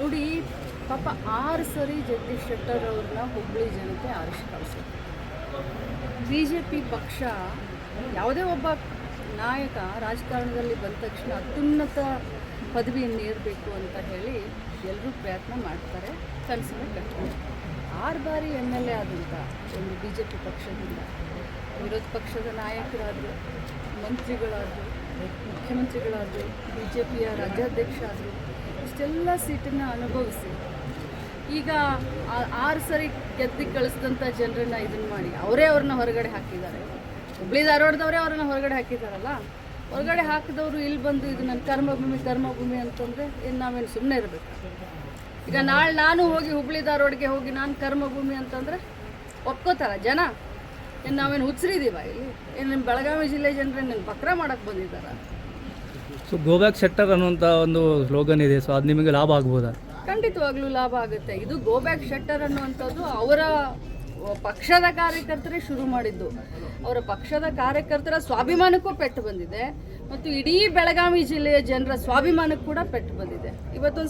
ನೋಡಿ, ಪಾಪ ಆರು ಸರಿ ಜಗದೀಶ್ ಶೆಟ್ಟರ್ ಅವ್ರನ್ನ ಹುಬ್ಬಳ್ಳಿ ಜನತೆ ಆರಿಸಿ ಕಳಿಸಿದ್ರು ಬಿ ಜೆ ಪಿ ಪಕ್ಷ ಯಾವುದೇ ಒಬ್ಬ ನಾಯಕ ರಾಜಕಾರಣದಲ್ಲಿ ಬಂದ ತಕ್ಷಣ ಅತ್ಯುನ್ನತ ಪದವಿಯನ್ನು ಏರಬೇಕು ಅಂತ ಹೇಳಿ ಎಲ್ಲರೂ ಪ್ರಯತ್ನ ಮಾಡ್ತಾರೆ ಕನಸನ್ನು ಆರು ಬಾರಿ ಎಂ ಎಲ್ ಎ ಆದಂಥ ಒಂದು ಬಿ ಜೆ ಪಿ ಪಕ್ಷದಿಂದ ವಿರೋಧ ಪಕ್ಷದ ನಾಯಕರಾದರು, ಮಂತ್ರಿಗಳಾದರು, ಮುಖ್ಯಮಂತ್ರಿಗಳಾದರು ಬಿ ಜೆ ಪಿಯ ರಾಜ್ಯಾಧ್ಯಕ್ಷ ಆದರು ಇಷ್ಟೆಲ್ಲ ಸೀಟನ್ನು ಅನುಭವಿಸಿ. ಈಗ ಆರು ಸರಿ ಗೆದ್ದಿ ಕಳಿಸಿದಂಥ ಜನರನ್ನ ಇದನ್ನು ಮಾಡಿ. ಅವರೇ ಅವ್ರನ್ನ ಹೊರಗಡೆ ಹಾಕಿದ್ದಾರೆ. ಹುಬ್ಳಿ ಧಾರವಾಡದವರೇ ಅವ್ರನ್ನ ಹೊರಗಡೆ ಹಾಕಿದ್ದಾರಲ್ಲ ಹೊರಗಡೆ ಹಾಕಿದವರು ಇಲ್ಲಿ ಬಂದು ಇದು ನನ್ನ ಕರ್ಮಭೂಮಿ ಕರ್ಮಭೂಮಿ ಅಂತಂದರೆ ಏನು ನಾವೇನು ಸುಮ್ಮನೆ ಇರಬೇಕು? ಈಗ ನಾಳೆ ನಾನು ಹೋಗಿ ಹುಬ್ಳಿ ಧಾರವಾಡಗೆ ಹೋಗಿ ನಾನು ಕರ್ಮಭೂಮಿ ಅಂತಂದರೆ ಒಪ್ಕೋತಾರ ಜನ? ಏನು ನಾವೇನು ಹುಚ್ಚರಿದ್ದೀವ ಇಲ್ಲಿ? ಏನು ನಿಮ್ಮ ಬೆಳಗಾವಿ ಜಿಲ್ಲೆ ಜನರೇ ನನ್ನ ಬಕ್ರ ಮಾಡೋಕ್ಕೆ ಬಂದಿದ್ದಾರ? ಸೊ ಗೋಬ್ಯಾಕ್ ಶೆಟ್ಟರ್ ಅನ್ನುವಂಥ ಒಂದು ಸ್ಲೋಗನ್ ಇದೆ. ಸೊ ಅದು ನಿಮಗೆ ಲಾಭ ಆಗ್ಬೋದಾ? ಖಂಡಿತವಾಗ್ಲೂ ಲಾಭ ಆಗುತ್ತೆ. ಇದು ಗೋ ಬ್ಯಾಕ್ ಶೆಟ್ಟರ್ ಅನ್ನುವಂಥದ್ದು ಅವರ ಪಕ್ಷದ ಕಾರ್ಯಕರ್ತರೇ ಶುರು ಮಾಡಿದ್ದು. ಅವರ ಪಕ್ಷದ ಕಾರ್ಯಕರ್ತರ ಸ್ವಾಭಿಮಾನಕ್ಕೂ ಪೆಟ್ಟು ಬಂದಿದೆ. ಮತ್ತು ಇಡೀ ಬೆಳಗಾವಿ ಜಿಲ್ಲೆಯ ಜನರ ಸ್ವಾಭಿಮಾನಕ್ಕೆ ಕೂಡ ಪೆಟ್ಟು ಬಂದಿದೆ. ಇವತ್ತೊಂದು